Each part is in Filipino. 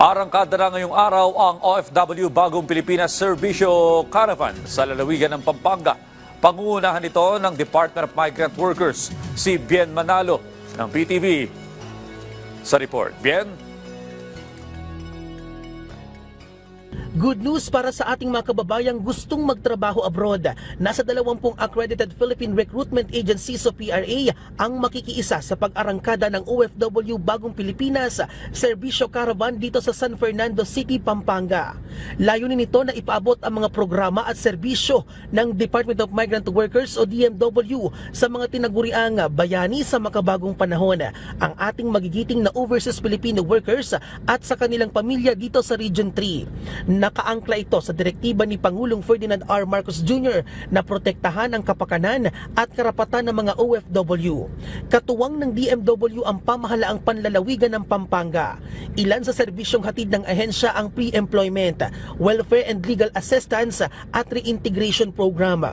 Arangkada na ngayong araw ang OFW Bagong Pilipinas Servisyo Caravan sa lalawigan ng Pampanga. Pangungunahan ito ng Department of Migrant Workers, si Bien Manalo ng PTV. Sa report, Bien? Good news para sa ating mga kababayang gustong magtrabaho abroad. Nasa 20 accredited Philippine Recruitment Agencies o PRA ang makikiisa sa pag-arangkada ng OFW Bagong Pilipinas Servisyo Caravan dito sa San Fernando City, Pampanga. Layunin nito na ipaabot ang mga programa at serbisyo ng Department of Migrant Workers o DMW sa mga tinaguriang bayani sa makabagong panahon. Ang ating magigiting na overseas Filipino workers at sa kanilang pamilya dito sa Region 3. Nakaangkla ito sa direktiba ni Pangulong Ferdinand R. Marcos Jr. na protektahan ang kapakanan at karapatan ng mga OFW. Katuwang ng DMW ang pamahalaang panlalawigan ng Pampanga. Ilan sa serbisyong hatid ng ahensya ang pre-employment, welfare and legal assistance at reintegration program.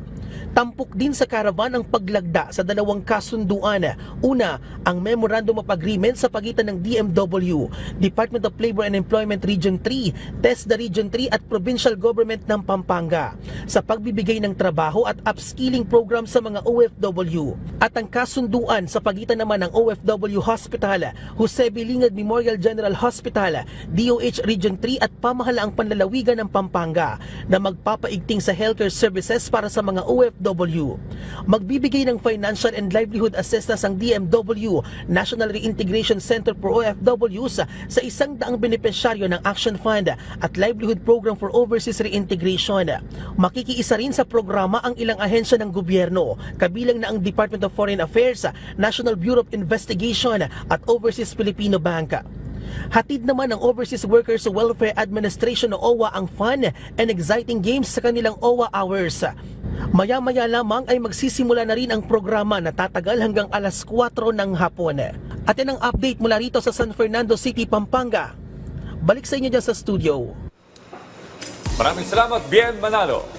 Tampok din sa caravan ang paglagda sa dalawang kasunduan. Una, ang Memorandum of Agreement sa pagitan ng DMW, Department of Labor and Employment Region 3, TESDA Region 3 at Provincial Government ng Pampanga sa pagbibigay ng trabaho at upskilling program sa mga OFW. At ang kasunduan sa pagitan naman ng OFW Hospital, Jose Bilingad Memorial General Hospital, DOH Region 3 at pamahalaang panlalawigan ng Pampanga na magpapaigting sa healthcare services para sa mga OFW. Magbibigay ng financial and livelihood assistance ang DMW, National Reintegration Center for OFWs sa isang daang benepisyaryo ng Action Fund at Livelihood Program for Overseas Reintegration. Makikiisa rin sa programa ang ilang ahensya ng gobyerno, kabilang na ang Department of Foreign Affairs, National Bureau of Investigation at Overseas Filipino Bank. Hatid naman ng Overseas Workers Welfare Administration o OWA ang fun and exciting games sa kanilang OWA hours. Maya-maya lamang ay magsisimula na rin ang programa na tatagal hanggang alas 4 ng hapon. At yan ang update mula rito sa San Fernando City, Pampanga. Balik sa inyo dyan sa studio. Maraming salamat, Bien Manalo.